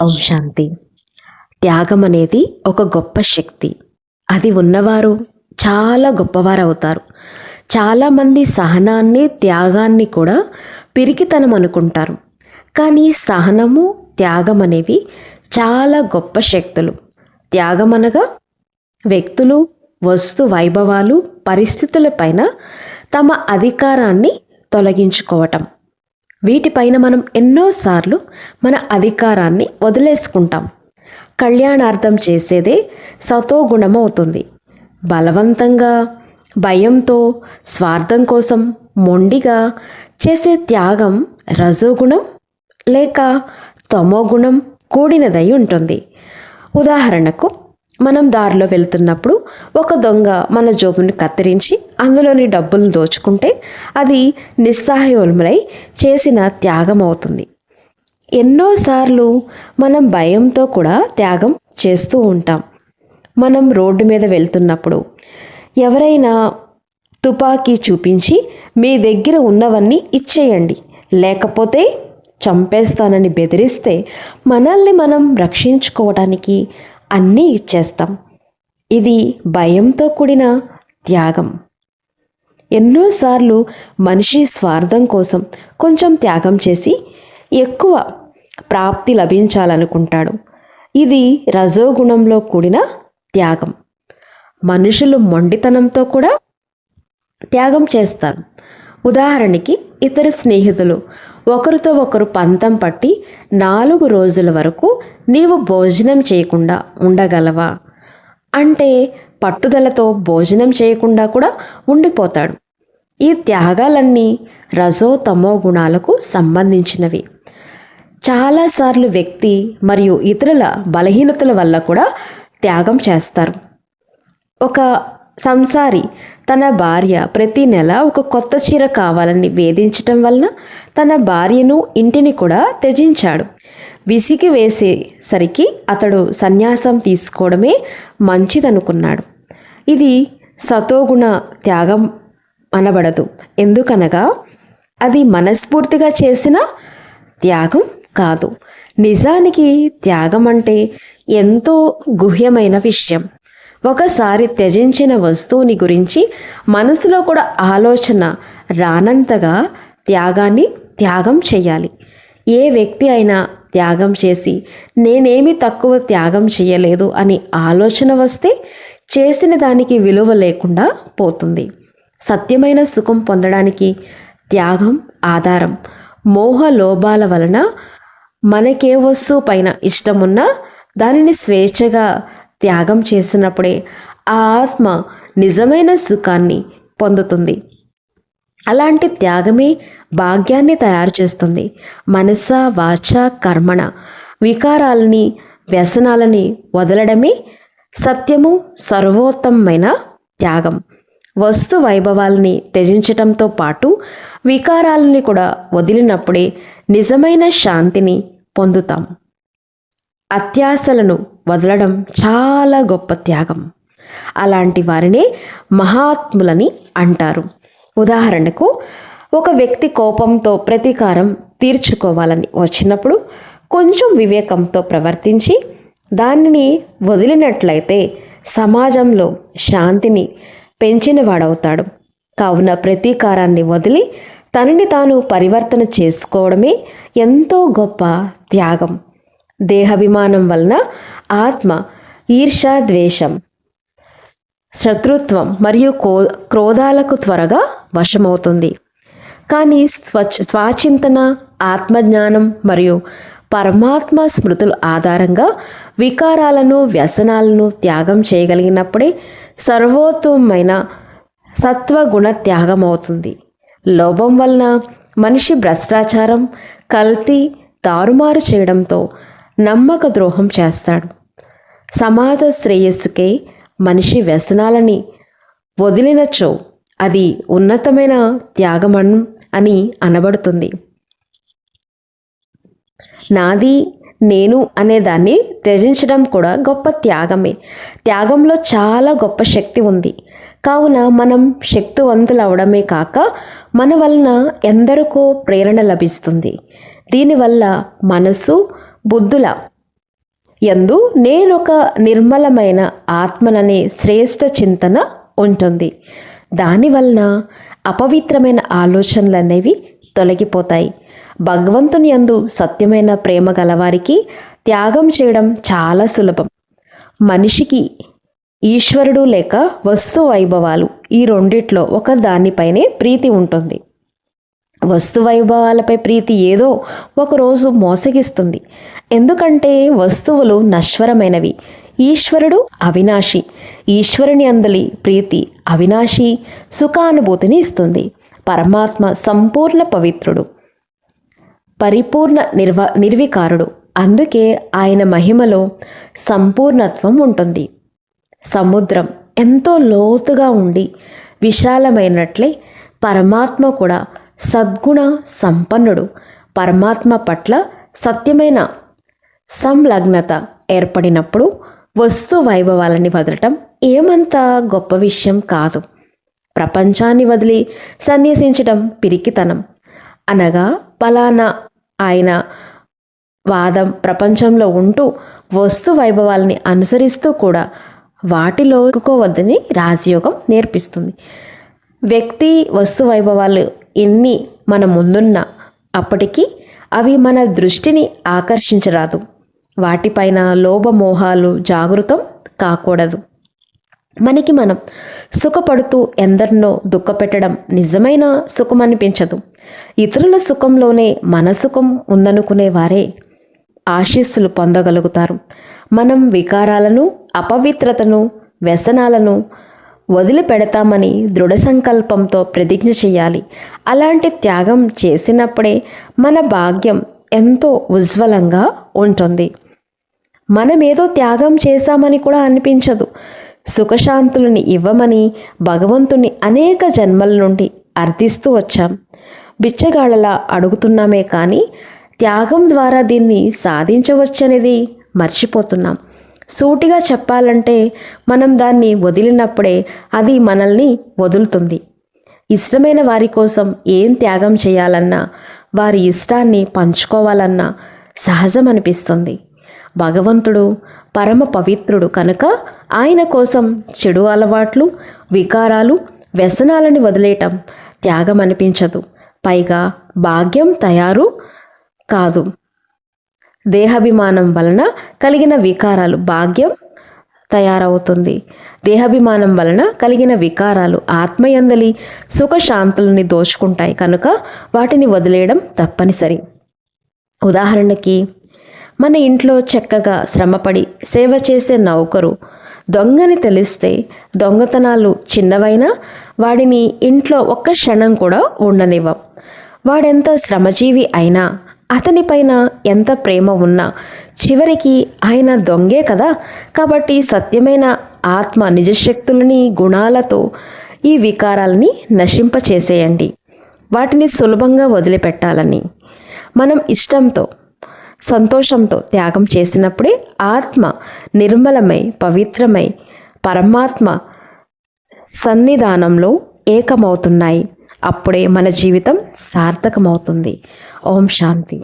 ఓం శాంతి. త్యాగం అనేది ఒక గొప్ప శక్తి. అది ఉన్నవారు చాలా గొప్పవారు అవుతారు చాలామంది సహనాన్ని త్యాగాన్ని కూడా పిరికితనం అనుకుంటారు. కానీ సహనము త్యాగం అనేవి చాలా గొప్ప శక్తులు. త్యాగం అనగా వ్యక్తులు వస్తు వైభవాలు పరిస్థితులపైన తమ అధికారాన్ని తొలగించుకోవటం. వీటిపైన మనం ఎన్నోసార్లు మన అధికారాన్ని వదిలేసుకుంటాం. కళ్యాణార్థం చేసేదే సతోగుణమవుతుంది బలవంతంగా భయంతో స్వార్థం కోసం మొండిగా చేసే త్యాగం రజోగుణం లేక తమోగుణం కూడినదై ఉంటుంది. ఉదాహరణకు మనం దారిలో వెళ్తున్నప్పుడు ఒక దొంగ మన జోబును కత్తిరించి అందులోని డబ్బులను దోచుకుంటే అది నిస్సహాయోన్ములై చేసిన త్యాగం అవుతుంది ఎన్నోసార్లు మనం భయంతో కూడా త్యాగం చేస్తూ ఉంటాం. మనం రోడ్డు మీద వెళ్తున్నప్పుడు ఎవరైనా తుపాకీ చూపించి మీ దగ్గర ఉన్నవన్నీ ఇచ్చేయండి. లేకపోతే చంపేస్తానని బెదిరిస్తే మనల్ని మనం రక్షించుకోవడానికి అన్నీ ఇచ్చేస్తాం. ఇది భయంతో కూడిన త్యాగం. ఎన్నోసార్లు మనిషి స్వార్థం కోసం కొంచెం త్యాగం చేసి ఎక్కువ ప్రాప్తి లభించాలనుకుంటాడు. ఇది రజోగుణంలో కూడిన త్యాగం. మనుషులు మొండితనంతో కూడా త్యాగం చేస్తారు. ఉదాహరణకి ఇతర స్నేహితులు ఒకరితో ఒకరు పంతం పట్టి నాలుగు రోజుల వరకు నీవు భోజనం చేయకుండా ఉండగలవా? అంటే పట్టుదలతో భోజనం చేయకుండా కూడా ఉండిపోతాడు. ఈ త్యాగాలన్నీ రజో తమో గుణాలకు సంబంధించినవి. చాలాసార్లు వ్యక్తి మరియు ఇతరుల బలహీనతల వల్ల కూడా త్యాగం చేస్తారు. ఒక సంసారి తన భార్య ప్రతి నెల ఒక కొత్త చీర కావాలని వేధించటం వలన తన భార్యను ఇంటిని కూడా త్యజించాడు. విసిగి వేసేసరికి అతడు సన్యాసం తీసుకోవడమే మంచిదనుకున్నాడు. ఇది సతోగుణ త్యాగం అనబడదు. ఎందుకనగా అది మనస్ఫూర్తిగా చేసిన త్యాగం కాదు. నిజానికి త్యాగం అంటే ఎంతో గుహ్యమైన విషయం. ఒకసారి త్యజించిన వస్తువుని గురించి మనసులో కూడా ఆలోచన రానంతగా త్యాగాన్ని త్యాగం చేయాలి ఏ వ్యక్తి అయినా త్యాగం చేసి నేనేమి తక్కువ త్యాగం చేయలేదు అని ఆలోచన వస్తే చేసిన దానికి విలువ లేకుండా పోతుంది. సత్యమైన సుఖం పొందడానికి త్యాగం ఆధారం. మోహ లోభాల వలన మనకే వస్తువు పైన ఇష్టమున్నా దానిని స్వేచ్ఛగా త్యాగం చేసినప్పుడే ఆ ఆత్మ నిజమైన సుఖాన్ని పొందుతుంది. అలాంటి త్యాగమే భాగ్యాన్ని తయారు చేస్తుంది. మనస వాచ కర్మణ వికారాలని వ్యసనాలని వదలడమే సత్యము సర్వోత్తమైన త్యాగం. వస్తు వైభవాల్ని త్యజించటంతో పాటు వికారాలని కూడా వదిలినప్పుడే నిజమైన శాంతిని పొందుతాం. అత్యాశలను వదలడం చాలా గొప్ప త్యాగం. అలాంటి వారినే మహాత్ములని అంటారు. ఉదాహరణకు ఒక వ్యక్తి కోపంతో ప్రతీకారం తీర్చుకోవాలని వచ్చినప్పుడు కొంచెం వివేకంతో ప్రవర్తించి దానిని వదిలినట్లయితే సమాజంలో శాంతిని పెంచినవాడవుతాడు. కావున ప్రతీకారాన్ని వదిలి తనని తాను పరివర్తన చేసుకోవడమే ఎంతో గొప్ప త్యాగం. దేహాభిమానం వలన ఆత్మ ఈర్ష ద్వేషం శత్రుత్వం మరియు కో క్రోధాలకు త్వరగా వశమవుతుంది. కానీ స్వచ్ఛ స్వాచింతన ఆత్మజ్ఞానం మరియు పరమాత్మ స్మృతుల ఆధారంగా వికారాలను వ్యసనాలను త్యాగం చేయగలిగినప్పుడే సర్వోత్తమైన సత్వగుణ త్యాగం అవుతుంది లోభం వలన మనిషి భ్రష్టాచారం కల్తీ తారుమారు చేయడంతో నమ్మక ద్రోహం చేస్తాడు. సమాజ శ్రేయస్సుకే మనిషి వ్యసనాలని వదిలినచో అది ఉన్నతమైన త్యాగమన్ అని అనబడుతుంది. నాది నేను అనేదాన్ని త్యజించడం కూడా గొప్ప త్యాగమే. త్యాగంలో చాలా గొప్ప శక్తి ఉంది. కావున మనం శక్తివంతులు అవడమే కాక మన వలన ఎందరికో ప్రేరణ లభిస్తుంది. దీనివల్ల మనసు బుద్ధుల. ఎందు నేనొక నిర్మలమైన ఆత్మననే శ్రేష్ఠ చింతన ఉంటుంది. దానివలన అపవిత్రమైన ఆలోచనలు అనేవి తొలగిపోతాయి. భగవంతుని యందు సత్యమైన ప్రేమ గలవారికి త్యాగం చేయడం చాలా సులభం. మనిషికి ఈశ్వరుడు లేక వస్తు వైభవాలు ఈ రెండిట్లో ఒక దానిపైనే ప్రీతి ఉంటుంది. వస్తు వైభవాలపై ప్రీతి ఏదో ఒకరోజు మోసగిస్తుంది. ఎందుకంటే వస్తువులు నశ్వరమైనవి. ఈశ్వరుడు అవినాశి. ఈశ్వరుని అందలి ప్రీతి అవినాశి సుఖానుభూతిని ఇస్తుంది. పరమాత్మ సంపూర్ణ పవిత్రుడు. పరిపూర్ణ నిర్వ నిర్వికారుడు. అందుకే ఆయన మహిమలో సంపూర్ణత్వం ఉంటుంది. సముద్రం ఎంతో లోతుగా ఉండి విశాలమైనట్లే పరమాత్మ కూడా సద్గుణ సంపన్నుడు. పరమాత్మ పట్ల సత్యమైన సంలగ్నత ఏర్పడినప్పుడు వస్తు వైభవాలని వదలటం ఏమంత గొప్ప విషయం కాదు. ప్రపంచాన్ని వదిలి సన్యసించటం పిరికితనం. అనగా పలానా ఆయన వాదం ప్రపంచంలో ఉంటూ వస్తు వైభవాలని అనుసరిస్తూ కూడా వాటిలో వద్దని రాజయోగం నేర్పిస్తుంది. వ్యక్తి వస్తు వైభవాలు ఎన్ని మన ముందున్న. అప్పటికీ అవి మన దృష్టిని ఆకర్షించరాదు. వాటిపైన లోభమోహాలు జాగృతం కాకూడదు. మనకి మనం సుఖపడుతూ ఎందరినో దుఃఖపెట్టడం నిజమైన సుఖం అనిపించదు ఇతరుల సుఖంలోనే మన సుఖం ఉందనుకునే వారే ఆశీస్సులు పొందగలుగుతారు. మనం వికారాలను అపవిత్రతను వ్యసనాలను వదిలిపెడతామని దృఢ సంకల్పంతో ప్రతిజ్ఞ చేయాలి. అలాంటి త్యాగం చేసినప్పుడే మన భాగ్యం ఎంతో ఉజ్వలంగా ఉంటుంది. మనమేదో త్యాగం చేశామని కూడా అనిపించదు. సుఖశాంతులని ఇవ్వమని భగవంతుని అనేక జన్మల నుండి అర్థిస్తూ వచ్చాం. బిచ్చగాళ్ళలా అడుగుతున్నామే కానీ త్యాగం ద్వారా దీన్ని సాధించవచ్చనేది మర్చిపోతున్నాం. సూటిగా చెప్పాలంటే మనం దాన్ని వదిలినప్పుడే అది మనల్ని వదులుతుంది. ఇష్టమైన వారి కోసం ఏం త్యాగం చేయాలన్నా వారి ఇష్టాన్ని పంచుకోవాలన్నా సహజం అనిపిస్తుంది. భగవంతుడు పరమ పవిత్రుడు కనుక ఆయన కోసం చెడు అలవాట్లు వికారాలు వ్యసనాలని వదిలేయటం త్యాగం అనిపించదు. పైగా భాగ్యం తయారు కాదు. దేహాభిమానం వలన కలిగిన వికారాలు భాగ్యం తయారవుతుంది. దేహాభిమానం వలన కలిగిన వికారాలు ఆత్మయందలి సుఖశాంతులని దోచుకుంటాయి కనుక వాటిని వదిలేయడం తప్పనిసరి. ఉదాహరణకి మన ఇంట్లో చక్కగా శ్రమపడి సేవ చేసే నౌకరు దొంగని తెలిస్తే దొంగతనాలు చిన్నవైనా వాడిని ఇంట్లో ఒక్క క్షణం కూడా ఉండనివ్వం. వాడెంత శ్రమజీవి అయినా అతనిపైన ఎంత ప్రేమ ఉన్నా చివరికి ఆయన దొంగే కదా. కాబట్టి సత్యమైన ఆత్మ నిజశక్తులని గుణాలతో ఈ వికారాలని నశింపచేసేయండి. వాటిని సులభంగా వదిలిపెట్టాలని మనం ఇష్టంతో సంతోషంతో త్యాగం చేసినప్పుడే ఆత్మ నిర్మలమై పవిత్రమై పరమాత్మ సన్నిధానంలో ఏకమవుతున్నాయి. అప్పుడే మన జీవితం సార్థకమవుతుంది. ఓం శాంతి